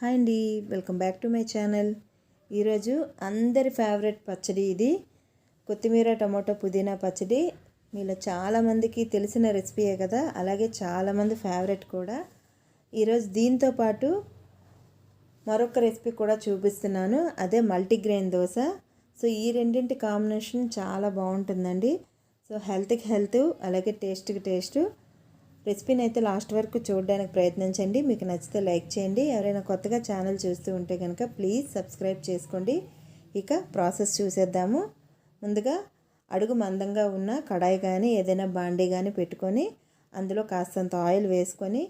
Hi అండి welcome back to my channel. ఈరోజు అందరి ఫేవరెట్ పచ్చడి ఇది. కొత్తిమీర టమాటో పుదీనా పచ్చడి. మీలో చాలామందికి తెలిసిన రెసిపీయే కదా అలాగే చాలామంది ఫేవరెట్ కూడా. ఈరోజు దీంతో పాటు మరొక రెసిపీ కూడా చూపిస్తున్నాను. అదే మల్టీగ్రెయిన్ దోశ. సో ఈ రెండింటి కాంబినేషన్ చాలా బాగుంటుందండి. సో హెల్త్కి హెల్త్ అలాగే టేస్ట్కి టేస్ట్. రెసిపీని అయితే లాస్ట్ వరకు చూడడానికి ప్రయత్నించండి. మీకు నచ్చితే లైక్ చేయండి. ఎవరైనా కొత్తగా ఛానల్ చూస్తూ ఉంటే కనుక ప్లీజ్ సబ్స్క్రైబ్ చేసుకోండి. ఇక ప్రాసెస్ చూసేద్దాము. ముందుగా అడుగు మందంగా ఉన్న కడాయి కానీ ఏదైనా బాండీ కానీ పెట్టుకొని అందులో కాస్తంత ఆయిల్ వేసుకొని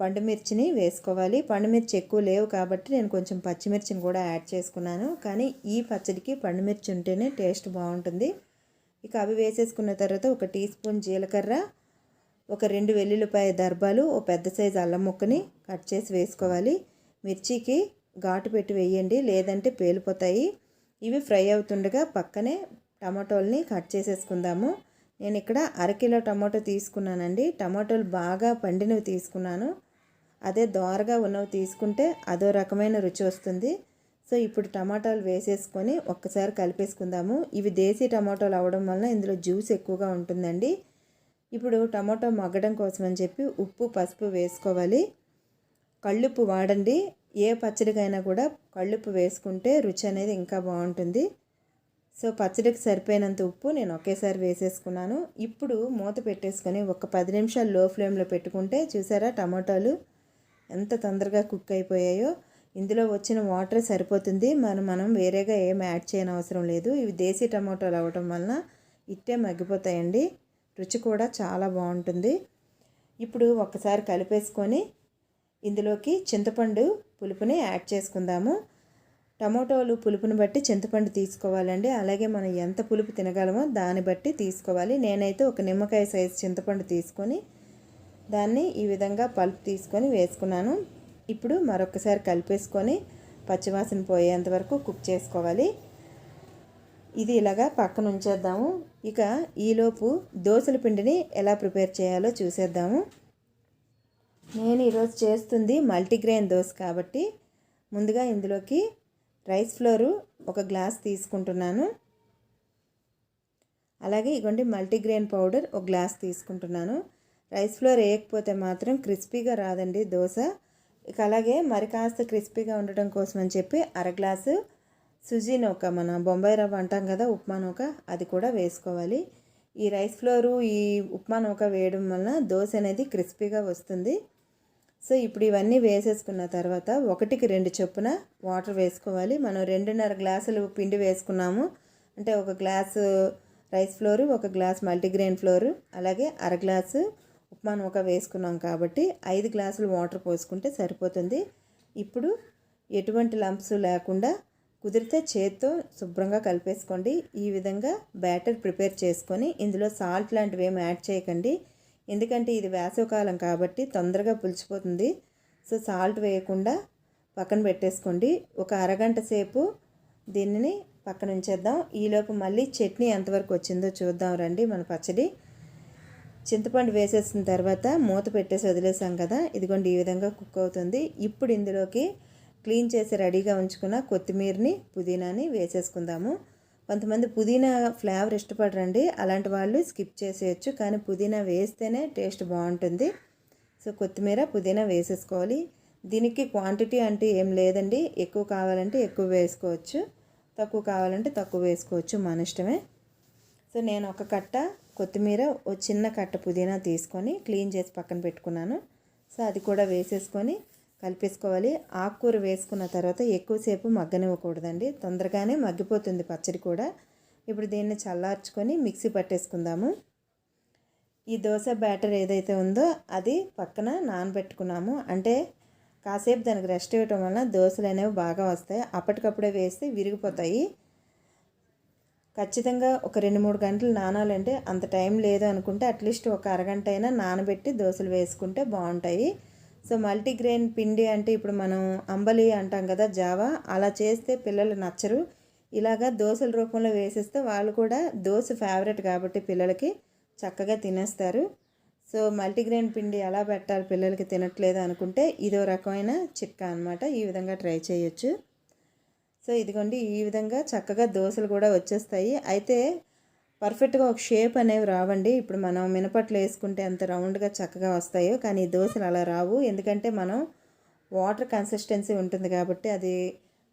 పండుమిర్చిని వేసుకోవాలి. పండుమిర్చి ఎక్కువ లేవు కాబట్టి నేను కొంచెం పచ్చిమిర్చిని కూడా యాడ్ చేసుకున్నాను. కానీ ఈ పచ్చడికి పండుమిర్చి ఉంటేనే టేస్ట్ బాగుంటుంది. ఇక అవి వేసేసుకున్న తర్వాత ఒక టీ స్పూన్ జీలకర్ర ఒక రెండు వెల్లుల్లిపాయ దర్బాలు ఓ పెద్ద సైజు అల్లం ముక్కని కట్ చేసి వేసుకోవాలి. మిర్చికి ఘాటు పెట్టి వేయండి లేదంటే పేలిపోతాయి. ఇవి ఫ్రై అవుతుండగా పక్కనే టమాటోల్ని కట్ చేసేసుకుందాము. నేను ఇక్కడ అరకిలో టమాటో తీసుకున్నానండి. టమాటోలు బాగా పండినవి తీసుకున్నాను. అదే దోరగా ఉన్నవి తీసుకుంటే అదో రకమైన రుచి వస్తుంది. సో ఇప్పుడు టమాటాలు వేసేసుకొని ఒక్కసారి కలిపేసుకుందాము. ఇవి దేశీ టమాటోలు అవ్వడం వలన ఇందులో జ్యూస్ ఎక్కువగా ఉంటుందండి. ఇప్పుడు టమాటో మగ్గడం కోసం అని చెప్పి ఉప్పు పసుపు వేసుకోవాలి. కళ్ళుప్పు వాడండి. ఏ పచ్చడికైనా కూడా కళ్ళుప్పు వేసుకుంటే రుచి అనేది ఇంకా బాగుంటుంది. సో పచ్చడికి సరిపోయినంత ఉప్పు నేను ఒకేసారి వేసేసుకున్నాను. ఇప్పుడు మూత పెట్టేసుకొని ఒక పది నిమిషాలు లో ఫ్లేమ్లో పెట్టుకుంటే చూసారా టమాటాలు ఎంత తొందరగా కుక్ అయిపోయాయో. ఇందులో వచ్చిన వాటర్ సరిపోతుంది. మనం మనం వేరేగా ఏం యాడ్ చేయని అవసరం లేదు. ఇవి దేశీ టమాటాలు అవ్వటం వలన ఇట్టే మగ్గిపోతాయండి. రుచి కూడా చాలా బాగుంటుంది. ఇప్పుడు ఒకసారి కలిపేసుకొని ఇందులోకి చింతపండు పులుపుని యాడ్ చేసుకుందాము. టమోటోలు పులుపుని బట్టి చింతపండు తీసుకోవాలండి. అలాగే మనం ఎంత పులుపు తినగలమో దాన్ని బట్టి తీసుకోవాలి. నేనైతే ఒక నిమ్మకాయ సైజు చింతపండు తీసుకొని దాన్ని ఈ విధంగా పల్ప్ తీసుకొని వేసుకున్నాను. ఇప్పుడు మరొకసారి కలిపేసుకొని పచ్చివాసన పోయేంత వరకు కుక్ చేసుకోవాలి. ఇది ఇలాగా పక్కన ఉంచేద్దాము. ఇక ఈలోపు దోశల పిండిని ఎలా ప్రిపేర్ చేయాలో చూసేద్దాము. నేను ఈరోజు చేస్తుంది మల్టీగ్రెయిన్ దోశ కాబట్టి ముందుగా ఇందులోకి రైస్ ఫ్లోరు ఒక గ్లాస్ తీసుకుంటున్నాను. అలాగే ఇగోండి మల్టీగ్రెయిన్ పౌడర్ ఒక గ్లాస్ తీసుకుంటున్నాను. రైస్ ఫ్లోర్ వేయకపోతే మాత్రం క్రిస్పీగా రాదండి దోశ. ఇక అలాగే మరి కాస్త క్రిస్పీగా ఉండటం కోసం అని చెప్పి అర గ్లాసు సుజీ నౌక మన బొంబాయి రవ్వ అంటాం కదా ఉప్మా నూక అది కూడా వేసుకోవాలి. ఈ రైస్ ఫ్లోరు ఈ ఉప్మా నూక వేయడం వలన దోశ అనేది క్రిస్పీగా వస్తుంది. సో ఇప్పుడు ఇవన్నీ వేసేసుకున్న తర్వాత ఒకటికి రెండు చొప్పున వాటర్ వేసుకోవాలి. మనం రెండున్నర గ్లాసులు పిండి వేసుకున్నాము. అంటే ఒక గ్లాసు రైస్ ఫ్లోరు ఒక గ్లాస్ మల్టీగ్రెయిన్ ఫ్లోరు అలాగే అర గ్లాసు ఉప్మా నూక వేసుకున్నాం కాబట్టి ఐదు గ్లాసులు వాటర్ పోసుకుంటే సరిపోతుంది. ఇప్పుడు ఎటువంటి లంప్స్ లేకుండా కుదిరితే చేత్తో శుభ్రంగా కలిపేసుకోండి. ఈ విధంగా బ్యాటర్ ప్రిపేర్ చేసుకొని ఇందులో సాల్ట్ లాంటివి ఏమి యాడ్ చేయకండి. ఎందుకంటే ఇది వేసవకాలం కాబట్టి తొందరగా పులిచిపోతుంది. సో సాల్ట్ వేయకుండా పక్కన పెట్టేసుకోండి. ఒక అరగంట సేపు దీనిని పక్కన ఉంచేద్దాం. ఈలోపు మళ్ళీ చట్నీ ఎంతవరకు వచ్చిందో చూద్దాం రండి మన పచ్చడి. చింతపండు వేసేసిన తర్వాత మూత పెట్టేసి వదిలేసాం కదా. ఇదిగోండి ఈ విధంగా కుక్ అవుతుంది. ఇప్పుడు ఇందులోకి క్లీన్ చేసి రెడీగా ఉంచుకున్న కొత్తిమీరని పుదీనాని వేసేసుకుందాము. కొంతమంది పుదీనా ఫ్లేవర్ ఇష్టపడరండి. అలాంటి వాళ్ళు స్కిప్ చేసేయచ్చు కానీ పుదీనా వేస్తేనే టేస్ట్ బాగుంటుంది. సో కొత్తిమీర పుదీనా వేసేసుకోవాలి. దీనికి క్వాంటిటీ అంటే ఏం లేదండి. ఎక్కువ కావాలంటే ఎక్కువ వేసుకోవచ్చు. తక్కువ కావాలంటే తక్కువ వేసుకోవచ్చు మన ఇష్టమే. సో నేను ఒక కట్ట కొత్తిమీర ఓ చిన్న కట్ట పుదీనా తీసుకొని క్లీన్ చేసి పక్కన పెట్టుకున్నాను. సో అది కూడా వేసేసుకొని కలిపేసుకోవాలి. ఆకుకూర వేసుకున్న తర్వాత ఎక్కువసేపు మగ్గనివ్వకూడదండి. తొందరగానే మగ్గిపోతుంది పచ్చడి కూడా. ఇప్పుడు దీన్ని చల్లార్చుకొని మిక్సీ పట్టేసుకుందాము. ఈ దోశ బ్యాటర్ ఏదైతే ఉందో అది పక్కన నానబెట్టుకున్నాము. అంటే కాసేపు దానికి రెస్ట్ ఇవ్వటం వల్ల దోశలు అనేవి బాగా వస్తాయి. అప్పటికప్పుడే వేస్తే విరిగిపోతాయి. ఖచ్చితంగా ఒక రెండు మూడు గంటలు నానాలంటే అంత టైం లేదు అనుకుంటే అట్లీస్ట్ ఒక అరగంట అయినా నానబెట్టి దోశలు వేసుకుంటే బాగుంటాయి. సో మల్టీగ్రెయిన్ పిండి అంటే ఇప్పుడు మనం అంబలి అంటాం కదా జావా అలా చేస్తే పిల్లలు నచ్చరు. ఇలాగా దోశల రూపంలో వేసేస్తే వాళ్ళు కూడా దోశ ఫేవరెట్ కాబట్టి పిల్లలకి చక్కగా తినేస్తారు. సో మల్టీగ్రెయిన్ పిండి ఎలా పెట్టాలి పిల్లలకి తినట్లేదు అనుకుంటే ఇదో రకమైన చిక్క అనమాట ఈ విధంగా ట్రై చేయొచ్చు. సో ఇదిగోండి ఈ విధంగా చక్కగా దోశలు కూడా వచ్చేస్తాయి. అయితే పర్ఫెక్ట్గా ఒక షేప్ అనేవి రావండి. ఇప్పుడు మనం మినపట్లు వేసుకుంటే అంత రౌండ్గా చక్కగా వస్తాయో కానీ దోశలు అలా రావు. ఎందుకంటే మనం వాటర్ కన్సిస్టెన్సీ ఉంటుంది కాబట్టి అది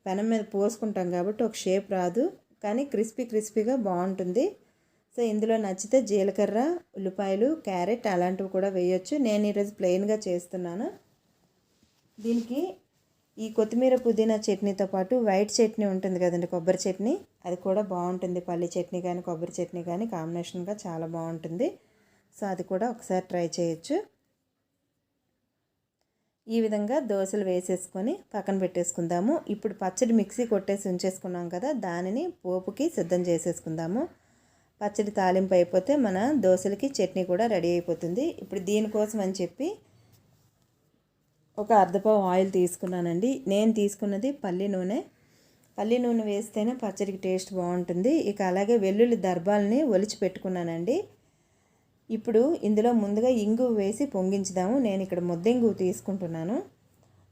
పెనం మీద పోసుకుంటాం కాబట్టి ఒక షేప్ రాదు. కానీ క్రిస్పీ క్రిస్పీగా బాగుంటుంది. సో ఇందులో నచ్చితే జీలకర్ర ఉల్లిపాయలు క్యారెట్ అలాంటివి కూడా వేయొచ్చు. నేను ఈరోజు ప్లెయిన్గా చేస్తున్నాను. దీనికి ఈ కొత్తిమీర పుదీనా చట్నీతో పాటు వైట్ చట్నీ ఉంటుంది కదండి కొబ్బరి చట్నీ. అది కూడా బాగుంటుంది. పల్లి చట్నీ కానీ కొబ్బరి చట్నీ కానీ కాంబినేషన్గా చాలా బాగుంటుంది. సో అది కూడా ఒకసారి ట్రై చేయొచ్చు. ఈ విధంగా దోశలు వేసేసుకొని పక్కన పెట్టేసుకుందాము. ఇప్పుడు పచ్చడి మిక్సీ కొట్టేసి ఉంచేసుకున్నాం కదా దానిని పోపుకి సిద్ధం చేసేసుకుందాము. పచ్చడి తాలింపు అయిపోతే మన దోశలకి చట్నీ కూడా రెడీ అయిపోతుంది. ఇప్పుడు దీనికోసం అని చెప్పి ఒక అర్ధపావు ఆయిల్ తీసుకున్నానండి. నేను తీసుకున్నది పల్లి నూనె. పల్లి నూనె వేస్తేనే పచ్చడికి టేస్ట్ బాగుంటుంది. ఇక అలాగే వెల్లుల్లి దర్భాలని ఒలిచి పెట్టుకున్నానండి. ఇప్పుడు ఇందులో ముందుగా ఇంగు వేసి పొంగించుదాము. నేను ఇక్కడ ముద్దింగు తీసుకుంటున్నాను.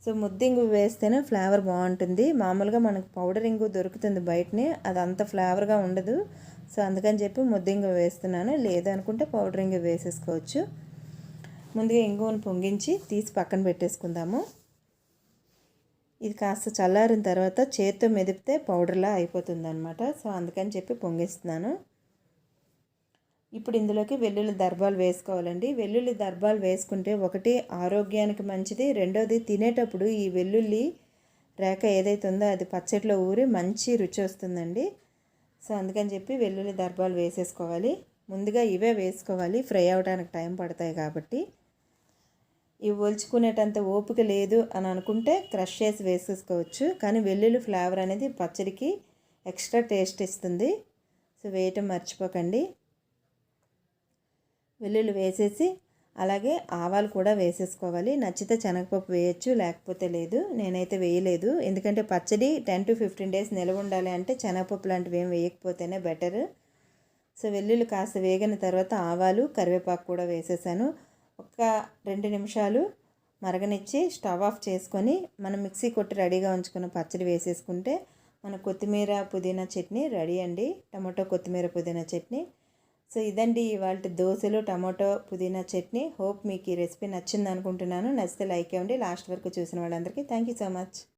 సో ముద్దింగు వేస్తేనే ఫ్లేవర్ బాగుంటుంది. మామూలుగా మనకు పౌడర్ ఇంగు దొరుకుతుంది బయటనే అది అంత ఫ్లేవర్గా ఉండదు. సో అందుకని చెప్పి ముద్దింగు వేస్తున్నాను. లేదనుకుంటే పౌడర్ ఇంగు వేసేసుకోవచ్చు. ముందుగా ఇంగువను పొంగించి తీసి పక్కన పెట్టేసుకుందాము. ఇది కాస్త చల్లారిన తర్వాత చేతితో మెదిపితే పౌడర్లా అయిపోతుంది అనమాట సో అందుకని చెప్పి పొంగిస్తున్నాను. ఇప్పుడు ఇందులోకి వెల్లుల్లి దర్భాలు వేసుకోవాలండి. వెల్లుల్లి దర్భాలు వేసుకుంటే ఒకటి ఆరోగ్యానికి మంచిది రెండోది తినేటప్పుడు ఈ వెల్లుల్లి రేఖ ఏదైతే ఉందో అది పచ్చట్లో ఊరి మంచి రుచి వస్తుందండి. సో అందుకని చెప్పి వెల్లుల్లి దర్భాలు వేసేసుకోవాలి. ముందుగా ఇవే వేసుకోవాలి ఫ్రై అవడానికి టైం పడతాయి కాబట్టి. ఇవి ఒలుచుకునేటంత ఓపిక లేదు అని అనుకుంటే క్రష్ చేసి వేసేసుకోవచ్చు. కానీ వెల్లుల్లి ఫ్లేవర్ అనేది పచ్చడికి ఎక్స్ట్రా టేస్ట్ ఇస్తుంది. సో వేయటం మర్చిపోకండి. వెల్లుల్లి వేసేసి అలాగే ఆవాలు కూడా వేసేసుకోవాలి. నచ్చితే శనగపప్పు వేయచ్చు లేకపోతే లేదు. నేనైతే వేయలేదు. ఎందుకంటే పచ్చడి టెన్ టు ఫిఫ్టీన్ డేస్ నిలవ ఉండాలి అంటే శనగపప్పు లాంటివి ఏం వేయకపోతేనే బెటర్. సో వెల్లుల్లి కాస్త వేగిన తర్వాత ఆవాలు కరివేపాకు కూడా వేసేసాను. ఒక రెండు నిమిషాలు మరగనిచ్చి స్టవ్ ఆఫ్ చేసుకొని మనం మిక్సీ కొట్టి రెడీగా ఉంచుకున్న పచ్చడి వేసేసుకుంటే మన కొత్తిమీర పుదీనా చట్నీ రెడీ అండి. టమాటో కొత్తిమీర పుదీనా చట్నీ. సో ఇదండి ఇవాళ దోశలు టమాటో పుదీనా చట్నీ. హోప్ మీకు ఈ రెసిపీ నచ్చింది అనుకుంటున్నాను నచ్చితే లైక్ ఇవ్వండి. లాస్ట్ వరకు చూసిన వాళ్ళందరికీ థ్యాంక్ యూ సో మచ్.